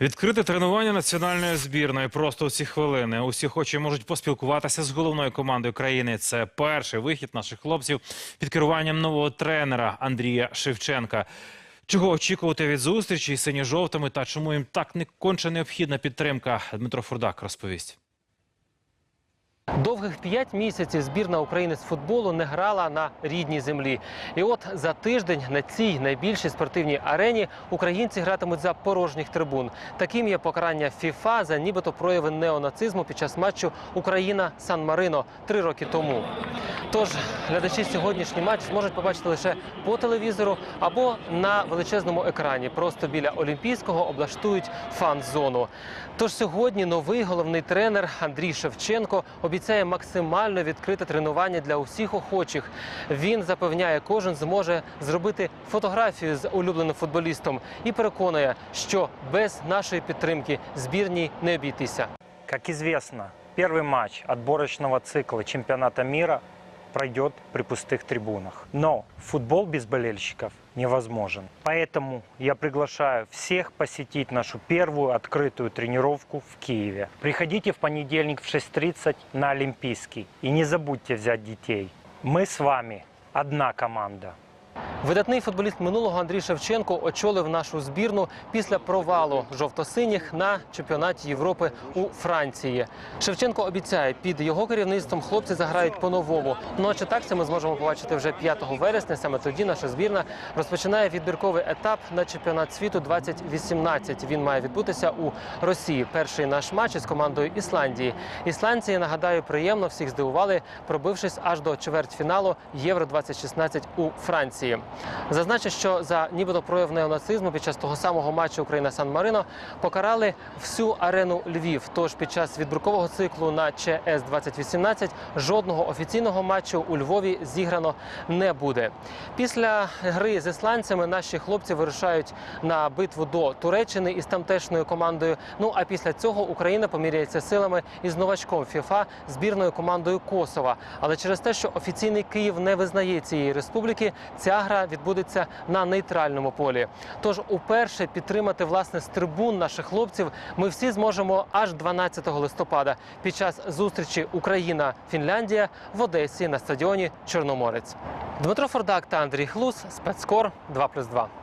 Відкрите тренування національної збірної просто у ці хвилини. Усі хочі можуть поспілкуватися з головною командою країни. Це перший вихід наших хлопців під керуванням нового тренера Андрія Шевченка. Чого очікувати від зустрічі з синьо-жовтими та чому їм так не конче необхідна підтримка? Дмитро Фурдак розповість. Довгих п'ять місяців збірна України з футболу не грала на рідній землі. І от за тиждень на цій найбільшій спортивній арені українці гратимуть за порожніх трибун. Таким є покарання ФІФА за нібито прояви неонацизму під час матчу Україна-Сан-Марино три роки тому. Тож глядачі сьогоднішній матч зможуть побачити лише по телевізору або на величезному екрані. Просто біля Олімпійського облаштують фан-зону. Тож сьогодні новий головний тренер Андрій Шевченко обіцяє максимально відкрите тренування для усіх охочих. Він запевняє, кожен зможе зробити фотографію з улюбленим футболістом і переконує, що без нашої підтримки збірній не обійтися. Як звісно, перший матч відборочного циклу чемпіонату мира пройдет при пустых трибунах. Но футбол без болельщиков невозможен. Поэтому я приглашаю всех посетить нашу первую открытую тренировку в Киеве. Приходите в понедельник в 6.30 на Олимпийский. И не забудьте взять детей. Мы с вами одна команда. Видатний футболіст минулого Андрій Шевченко очолив нашу збірну після провалу жовто-синіх на чемпіонаті Європи у Франції. Шевченко обіцяє, під його керівництвом хлопці заграють по-новому. Ну а чи так це ми зможемо побачити вже 5 вересня. Саме тоді наша збірна розпочинає відбірковий етап на чемпіонат світу 2018. Він має відбутися у Росії. Перший наш матч із командою Ісландії. Ісландці, нагадаю, приємно всіх здивували, пробившись аж до чвертьфіналу Євро 2016 у Франції. Зазначу, що за нібито прояв неонацизму під час того самого матчу Україна Сан Марино покарали всю арену Львів. Тож під час відбіркового циклу на ЧС 2018 жодного офіційного матчу у Львові зіграно не буде. Після гри з ісландцями наші хлопці вирушають на битву до Туреччини із тамтешньою командою. Ну а після цього Україна поміряється силами із новачком ФІФА збірною командою Косова. Але через те, що офіційний Київ не визнає цієї республіки, ця гра відбудеться на нейтральному полі. Тож уперше підтримати власне з трибун наших хлопців ми всі зможемо аж 12 листопада під час зустрічі Україна-Фінляндія в Одесі на стадіоні Чорноморець. Дмитро Фордак та Андрій Хлус, спецкор 2+,2.